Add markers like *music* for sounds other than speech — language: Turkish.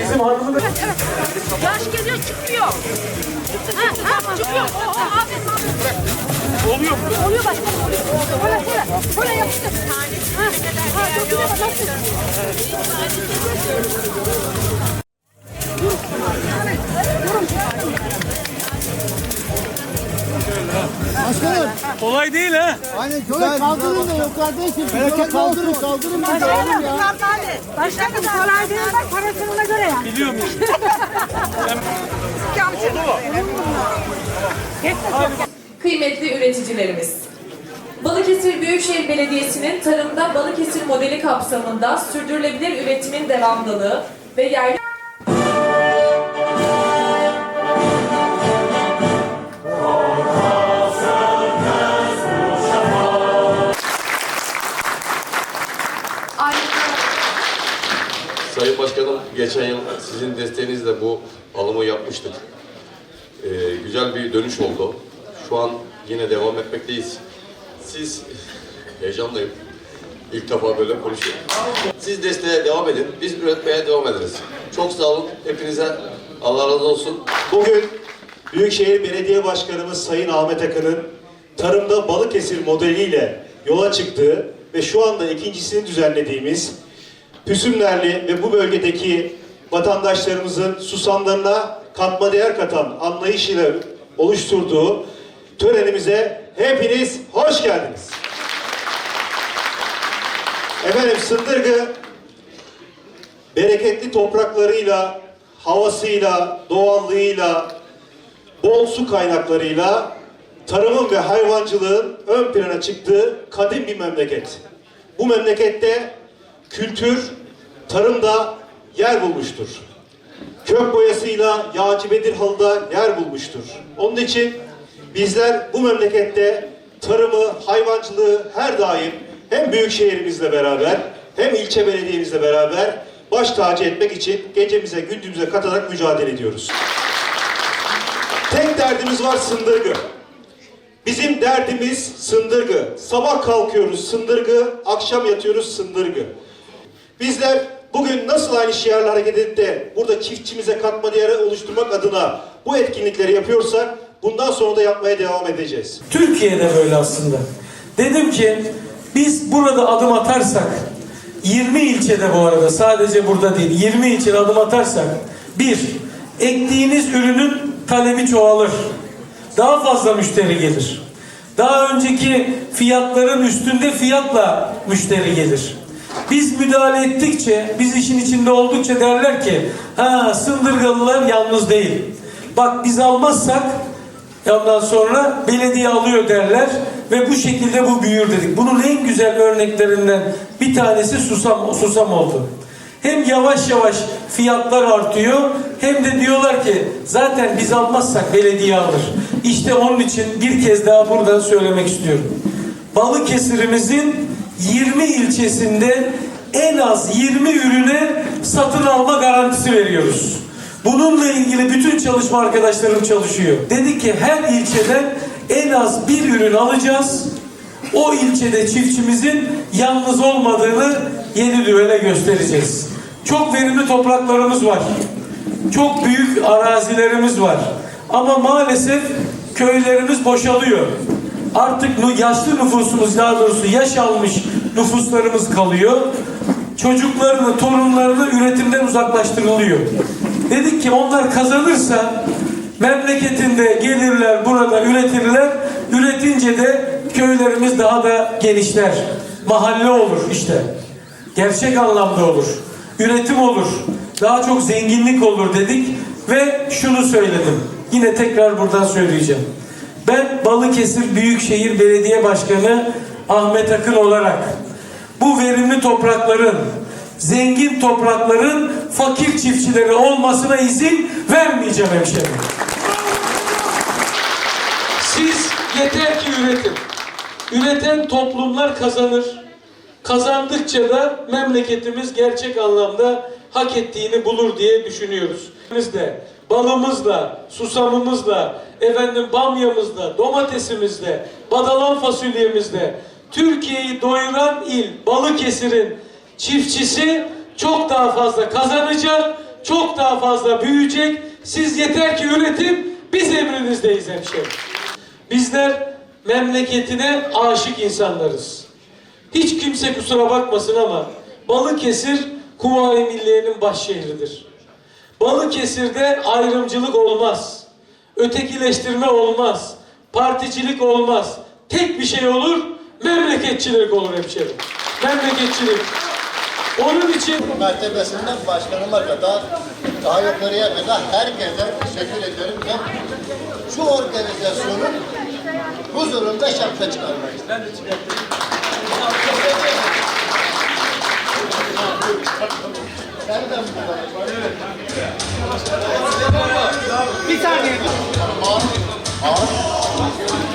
Bizim hanımı Yaş geliyor çıkıyor. Ha, ha, çıkıyor. O, o, aferin, aferin. oluyor mu? Oluyor başkanım oluyor. Böyle böyle. Böyle yapıştır. Ha, ha, çok güzel bak, nasıl? Kolay değil ha. Aynen şöyle kaldırın da yok kardeşim. Böyle kaldırın kaldırın kaldırın ya. Başkanım kolay değil bak parasına göre ya. Biliyor muyum? Kıymetli üreticilerimiz, Balıkesir Büyükşehir Belediyesi'nin tarımda Balıkesir modeli kapsamında sürdürülebilir üretimin devamlılığı ve yerli sizin desteğinizle bu alımı yapmıştık. Ee, güzel bir dönüş oldu. Şu an yine devam etmekteyiz. Siz, *laughs* heyecanlıyım. İlk defa böyle konuşuyorum. Siz desteğe devam edin, biz üretmeye devam ederiz. Çok sağ olun, hepinize Allah razı olsun. Bugün Büyükşehir Belediye Başkanımız Sayın Ahmet Akın'ın tarımda Balıkesir modeliyle yola çıktığı ve şu anda ikincisini düzenlediğimiz Püsümlerli ve bu bölgedeki vatandaşlarımızın susamlarına katma değer katan anlayışıyla oluşturduğu törenimize hepiniz hoş geldiniz. Efendim Sındırgı bereketli topraklarıyla, havasıyla, doğallığıyla, bol su kaynaklarıyla tarımın ve hayvancılığın ön plana çıktığı kadim bir memleket. Bu memlekette kültür tarımda yer bulmuştur. Kök boyasıyla Yağcı Bedir halıda yer bulmuştur. Onun için bizler bu memlekette tarımı, hayvancılığı her daim hem büyük şehrimizle beraber hem ilçe belediyemizle beraber baş tacı etmek için gecemize gündüzümüze katarak mücadele ediyoruz. Tek derdimiz var sındırgı. Bizim derdimiz sındırgı. Sabah kalkıyoruz sındırgı, akşam yatıyoruz sındırgı. Bizler bugün nasıl aynı şiarla hareket edip de burada çiftçimize katma değeri oluşturmak adına bu etkinlikleri yapıyorsak bundan sonra da yapmaya devam edeceğiz. Türkiye'de böyle aslında. Dedim ki biz burada adım atarsak 20 ilçede bu arada sadece burada değil 20 ilçede adım atarsak bir ektiğiniz ürünün talebi çoğalır. Daha fazla müşteri gelir. Daha önceki fiyatların üstünde fiyatla müşteri gelir. Biz müdahale ettikçe, biz işin içinde oldukça derler ki ha Sındırgalılar yalnız değil. Bak biz almazsak Ondan sonra belediye alıyor derler ve bu şekilde bu büyür dedik. Bunun en güzel örneklerinden bir tanesi susam, susam oldu. Hem yavaş yavaş fiyatlar artıyor hem de diyorlar ki zaten biz almazsak belediye alır. İşte onun için bir kez daha buradan söylemek istiyorum. Balıkesir'imizin 20 ilçesinde en az 20 ürüne satın alma garantisi veriyoruz. Bununla ilgili bütün çalışma arkadaşlarım çalışıyor. Dedik ki her ilçeden en az bir ürün alacağız. O ilçede çiftçimizin yalnız olmadığını yeni düvele göstereceğiz. Çok verimli topraklarımız var. Çok büyük arazilerimiz var. Ama maalesef köylerimiz boşalıyor. Artık yaşlı nüfusumuz daha doğrusu yaş almış nüfuslarımız kalıyor. Çocuklarını, torunlarını üretimden uzaklaştırılıyor. Dedik ki onlar kazanırsa memleketinde gelirler burada üretirler. Üretince de köylerimiz daha da genişler. Mahalle olur işte. Gerçek anlamda olur. Üretim olur. Daha çok zenginlik olur dedik ve şunu söyledim. Yine tekrar buradan söyleyeceğim. Ben Balıkesir Büyükşehir Belediye Başkanı Ahmet Akın olarak bu verimli toprakların zengin toprakların fakir çiftçileri olmasına izin vermeyeceğim hemşerim. Siz yeter ki üretin. Üreten toplumlar kazanır. Kazandıkça da memleketimiz gerçek anlamda hak ettiğini bulur diye düşünüyoruz. Biz de balımızla, susamımızla, efendim bamyamızla, domatesimizle, badalan fasulyemizle Türkiye'yi doyuran il Balıkesir'in çiftçisi çok daha fazla kazanacak, çok daha fazla büyüyecek. Siz yeter ki üretin, biz emrinizdeyiz hemşehrim. Bizler memleketine aşık insanlarız. Hiç kimse kusura bakmasın ama Balıkesir Kuvayi Milliye'nin baş şehridir. Balıkesir'de ayrımcılık olmaz. Ötekileştirme olmaz. Particilik olmaz. Tek bir şey olur, memleketçilik olur hemşerim. Memleketçilik. Onun için mertebesinden başkanıma kadar daha yukarıya kadar herkese teşekkür ediyorum ve şu organizasyonun huzurunda şapka çıkarmak istedim. Nereden bu? Bir saniye. Ağır, ağır.